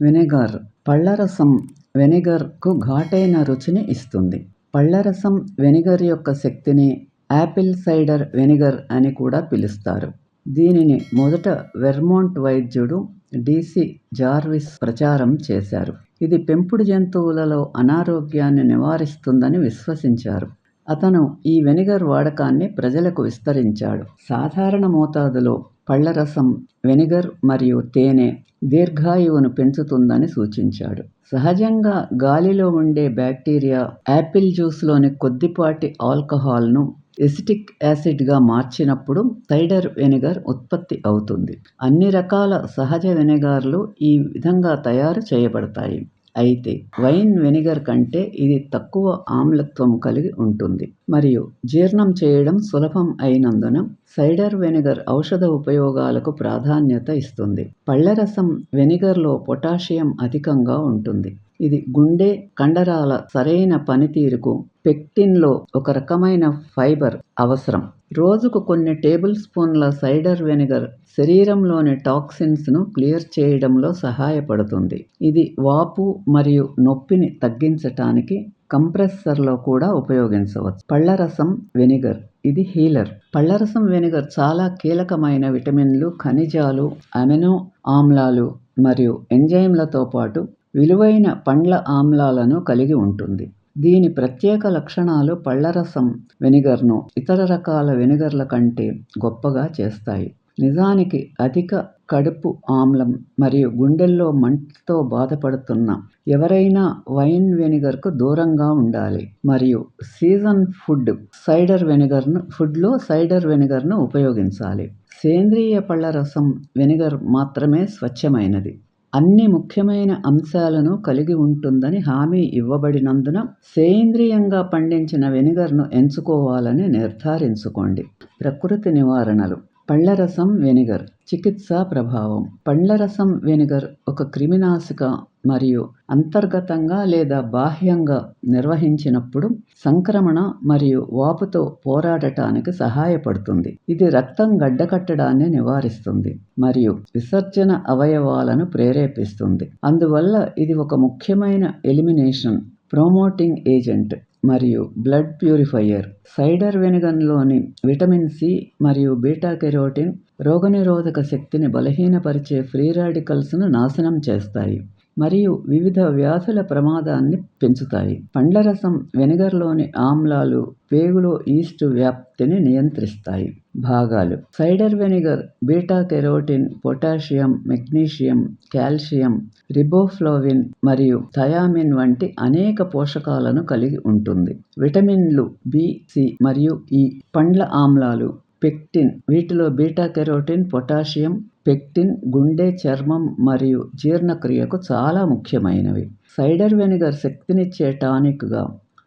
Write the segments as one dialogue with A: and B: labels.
A: Vinegar పళ్ళరసం వెనిగర్కు ఘాటైన రుచిని ఇస్తుంది. పళ్ళరసం వెనిగర్ యొక్క శక్తిని యాపిల్ సైడర్ వెనిగర్ అని కూడా పిలుస్తారు. దీనిని మొదట వెర్మోంట్ వైద్యుడు డిసి జార్విస్ ప్రచారం చేశారు. ఇది పెంపుడు జంతువులలో అనారోగ్యాన్ని నివారిస్తుందని విశ్వసించారు. అతను ఈ వెనిగర్ వాడకాన్ని ప్రజలకు విస్తరించాడు. సాధారణ మోతాదులో పళ్ళరసం వెనిగర్ మరియు తేనె దీర్ఘాయువును పెంచుతుందని సూచించాడు. సహజంగా గాలిలో ఉండే బ్యాక్టీరియా యాపిల్ జ్యూస్లోని కొద్దిపాటి ఆల్కహాల్ను ఎసిటిక్ యాసిడ్గా మార్చినప్పుడు సైడర్ వెనిగర్ ఉత్పత్తి అవుతుంది. అన్ని రకాల సహజ వెనిగర్లు ఈ విధంగా తయారు చేయబడతాయి. అయితే వైన్ వెనిగర్ కంటే ఇది తక్కువ ఆమ్లత్వం కలిగి ఉంటుంది. మరియు జీర్ణం చేయడం సులభం అయినందున సైడర్ వెనిగర్ ఔషధ ఉపయోగాలకు ప్రాధాన్యత ఇస్తుంది. పళ్ళరసం వెనిగర్లో పొటాషియం అధికంగా ఉంటుంది. ఇది గుండె కండరాల సరైన పనితీరుకు పెక్టిన్లో ఒక రకమైన ఫైబర్ అవసరం. రోజుకు కొన్ని టేబుల్ స్పూన్ల సైడర్ వెనిగర్ శరీరంలోని టాక్సిన్స్ను క్లియర్ చేయడంలో సహాయపడుతుంది. ఇది వాపు మరియు నొప్పిని తగ్గించటానికి కంప్రెసర్లో కూడా ఉపయోగించవచ్చు. పళ్ళరసం వెనిగర్. ఇది హీలర్. పళ్ళరసం వెనిగర్ చాలా కీలకమైన విటమిన్లు ఖనిజాలు అమినో ఆమ్లాలు మరియు ఎంజైమ్లతో పాటు విలువైన పండ్ల ఆమ్లాలను కలిగి ఉంటుంది. దీని ప్రత్యేక లక్షణాలు పళ్ళరసం వెనిగర్ను ఇతర రకాల వెనిగర్ల కంటే గొప్పగా చేస్తాయి. నిజానికి అధిక కడుపు ఆమ్లం మరియు గుండెల్లో మంటతో బాధపడుతున్న ఎవరైనా వైన్ వెనిగర్కు దూరంగా ఉండాలి. మరియు సీజన్ ఫుడ్ సైడర్ వెనిగర్ను ఫుడ్లో సైడర్ వెనిగర్ను ఉపయోగించాలి. సేంద్రియ పళ్ళరసం వెనిగర్ మాత్రమే స్వచ్ఛమైనది. అన్ని ముఖ్యమైన అంశాలను కలిగి ఉంటుందని హామీ ఇవ్వబడినందున సేంద్రియంగా పండించిన వెనిగర్ను ఎంచుకోవాలని నిర్ధారించుకోండి. ప్రకృతి నివారణలు. పళ్ళరసం వెనిగర్. చికిత్సా ప్రభావం. పళ్ళరసం వెనిగర్ ఒక క్రిమినాశక మరియు అంతర్గతంగా లేదా బాహ్యంగా నిర్వహించినప్పుడు సంక్రమణ మరియు వాపుతో పోరాడటానికి సహాయపడుతుంది. ఇది రక్తం గడ్డకట్టడాన్ని నివారిస్తుంది మరియు విసర్జన అవయవాలను ప్రేరేపిస్తుంది. అందువల్ల ఇది ఒక ముఖ్యమైన ఎలిమినేషన్ ప్రోమోటింగ్ ఏజెంట్ మరియు బ్లడ్ ప్యూరిఫైయర్. సైడర్ వెనిగన్లోని విటమిన్ సి మరియు బీటా కెరోటిన్ రోగనిరోధక శక్తిని బలహీనపరిచే ఫ్రీ రాడికల్స్ను నాశనం చేస్తాయి. మరియు వివిధ వ్యాధుల ప్రమాదాన్ని పెంచుతాయి. పండ్ల రసం వెనిగర్లోని ఆమ్లాలు పేగులో ఈస్ట్ వ్యాప్తిని నియంత్రిస్తాయి. భాగాలు. Cider vinegar beta carotene potassium magnesium calcium riboflavin మరియు థయామిన్ వంటి అనేక పోషకాలను కలిగి ఉంటుంది. విటమిన్లు బి సి మరియు ఈ పండ్ల ఆమ్లాలు పెక్టిన్ వీటిలో బీటా కెరోటిన్ పొటాషియం పెక్టిన్ గుండె చర్మం మరియు జీర్ణక్రియకు చాలా ముఖ్యమైనవి. సైడర్ వెనిగర్ శక్తినిచ్చే టానిక్గా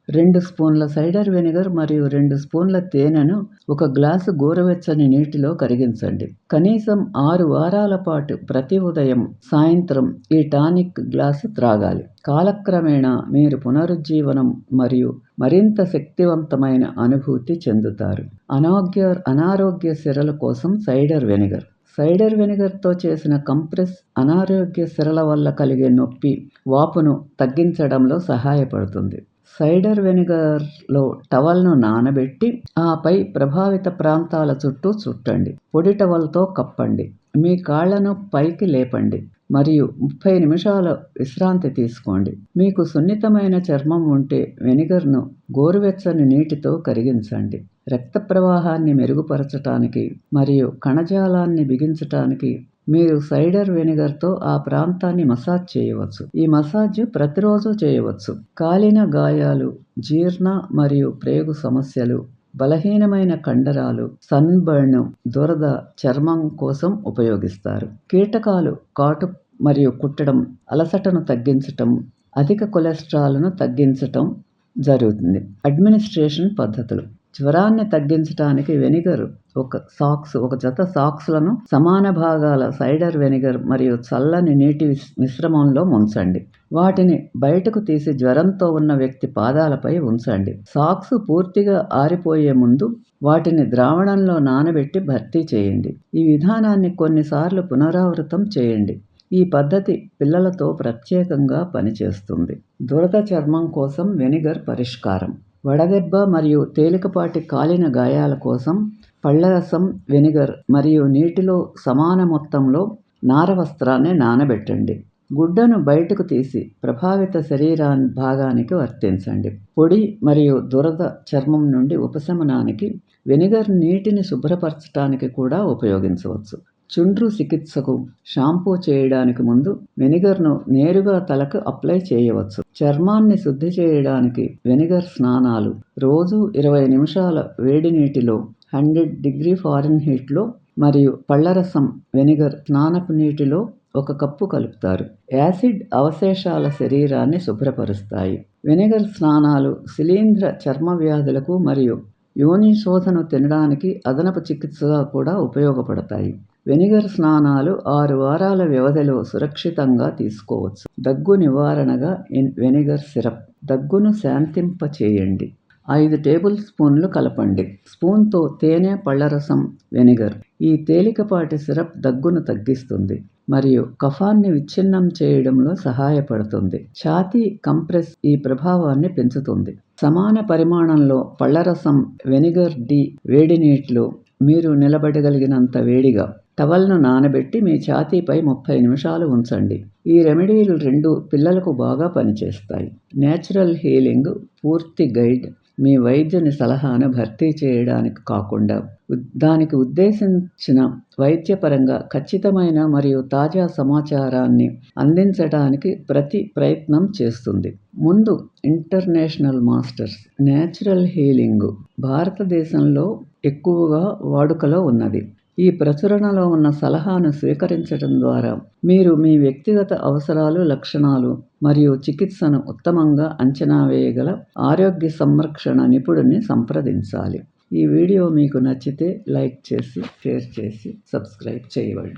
A: రెండు స్పూన్ల సైడర్ వెనిగర్ మరియు రెండు స్పూన్ల తేనెను ఒక గ్లాసు గోరువెచ్చని నీటిలో కరిగించండి. కనీసం ఆరు వారాల పాటు ప్రతి ఉదయం సాయంత్రం ఈ టానిక్ గ్లాసు త్రాగాలి. కాలక్రమేణా మీరు పునరుజ్జీవనం మరియు మరింత శక్తివంతమైన అనుభూతి చెందుతారు. అనారోగ్య అనారోగ్య సిరల కోసం సైడర్ వెనిగర్. సైడర్ వెనిగర్తో చేసిన కంప్రెస్ అనారోగ్య సిరల వల్ల కలిగే నొప్పి వాపును తగ్గించడంలో సహాయపడుతుంది. సైడర్ వెనిగర్లో టవల్ను నానబెట్టి ఆపై ప్రభావిత ప్రాంతాల చుట్టూ చుట్టండి. పొడి టవల్తో కప్పండి. మీ కాళ్ళను పైకి లేపండి. మరియు ముప్పై నిమిషాల విశ్రాంతి తీసుకోండి. మీకు సున్నితమైన చర్మం ఉంటే వెనిగర్ను గోరువెచ్చని నీటితో కరిగించండి. రక్త ప్రవాహాన్ని మెరుగుపరచటానికి మరియు కణజాలాన్ని బిగించటానికి మీరు సైడర్ వెనిగర్తో ఆ ప్రాంతాన్ని మసాజ్ చేయవచ్చు. ఈ మసాజ్ ప్రతిరోజు చేయవచ్చు. కాలిన గాయాలు జీర్ణ మరియు ప్రేగు సమస్యలు బలహీనమైన కండరాలు సన్బర్న్ దురద చర్మం కోసం ఉపయోగిస్తారు. కీటకాలు కాటు మరియు కుట్టడం అలసటను తగ్గించటం అధిక కొలెస్ట్రాల్ను తగ్గించటం జరుగుతుంది. అడ్మినిస్ట్రేషన్ పద్ధతులు. జ్వరాన్ని తగ్గించడానికి వెనిగర్ ఒక సాక్స్ ఒక జత సాక్స్లను సమాన భాగాల సైడర్ వెనిగర్ మరియు చల్లని నీటి మిశ్రమంలో ఉంచండి వాటిని బయటకు తీసి జ్వరంతో ఉన్న వ్యక్తి పాదాలపై ఉంచండి. సాక్స్ పూర్తిగా ఆరిపోయే ముందు వాటిని ద్రావణంలో నానబెట్టి భర్తీ చేయండి. ఈ విధానాన్ని కొన్నిసార్లు పునరావృతం చేయండి. ఈ పద్ధతి పిల్లలతో ప్రత్యేకంగా పనిచేస్తుంది. దురద చర్మం కోసం వెనిగర్ పరిష్కారం. వడదెబ్బ మరియు తేలికపాటి కాలిన గాయాల కోసం పళ్ళరసం వెనిగర్ మరియు నీటిలో సమాన మొత్తంలో నార వస్త్రాన్ని నానబెట్టండి. గుడ్డను బయటకు తీసి ప్రభావిత శరీరాన్ని భాగానికి వర్తించండి. పొడి మరియు దురద చర్మం నుండి ఉపశమనానికి వెనిగర్ నీటిని శుభ్రపరచడానికి కూడా ఉపయోగించవచ్చు. చుండ్రు చికిత్సకు షాంపూ చేయడానికి ముందు వెనిగర్ను నేరుగా తలకు అప్లై చేయవచ్చు. చర్మాన్ని శుద్ధి చేయడానికి వెనిగర్ స్నానాలు రోజు ఇరవై నిమిషాల వేడి నీటిలో హండ్రెడ్ డిగ్రీ ఫారెన్ హీట్లో మరియు పళ్ళరసం వెనిగర్ స్నానపు నీటిలో ఒక కప్పు కలుపుతారు. యాసిడ్ అవశేషాల శరీరాన్ని శుభ్రపరుస్తాయి. వెనిగర్ స్నానాలు శిలీంధ్ర చర్మ వ్యాధులకు మరియు యోని శోధను తినడానికి అదనపు చికిత్సగా కూడా ఉపయోగపడతాయి. వెనిగర్ స్నానాలు ఆరు వారాల వ్యవధిలో సురక్షితంగా తీసుకోవచ్చు. దగ్గు నివారణగా వెనిగర్ సిరప్. దగ్గును శాంతింప చేయండి ఐదు టేబుల్ స్పూన్లు కలపండి. స్పూన్తో తేనె పళ్ళరసం వెనిగర్. ఈ తేలికపాటి సిరప్ దగ్గును తగ్గిస్తుంది మరియు కఫాన్ని విచ్ఛిన్నం చేయడంలో సహాయపడుతుంది. ఛాతీ కంప్రెస్ ఈ ప్రభావాన్ని పెంచుతుంది. సమాన పరిమాణంలో పళ్ళరసం వెనిగర్ డి వేడి నీటిలో మీరు నిలబడగలిగినంత వేడిగా టవల్ను నానబెట్టి మీ ఛాతీపై ముప్పై నిమిషాలు ఉంచండి. ఈ రెమెడీలు రెండు పిల్లలకు బాగా పనిచేస్తాయి. నేచురల్ హీలింగ్ పూర్తి గైడ్ మీ వైద్యుని సలహాను భర్తీ చేయడానికి కాకుండా దానికి ఉద్దేశించిన వైద్యపరంగా ఖచ్చితమైన మరియు తాజా సమాచారాన్ని అందించడానికి ప్రతి ప్రయత్నం చేస్తుంది. ముందు ఇంటర్నేషనల్ మాస్టర్స్ నేచురల్ హీలింగ్ భారతదేశంలో ఎక్కువగా వాడుకలో ఉన్నది. ఈ ప్రచురణలో ఉన్న సలహాను స్వీకరించడం ద్వారా మీరు మీ వ్యక్తిగత అవసరాలు లక్షణాలు మరియు చికిత్సను ఉత్తమంగా అంచనా వేయగల ఆరోగ్య సంరక్షణ నిపుణుడిని సంప్రదించాలి. ఈ వీడియో మీకు నచ్చితే లైక్ చేసి షేర్ చేసి సబ్స్క్రైబ్ చేయవండి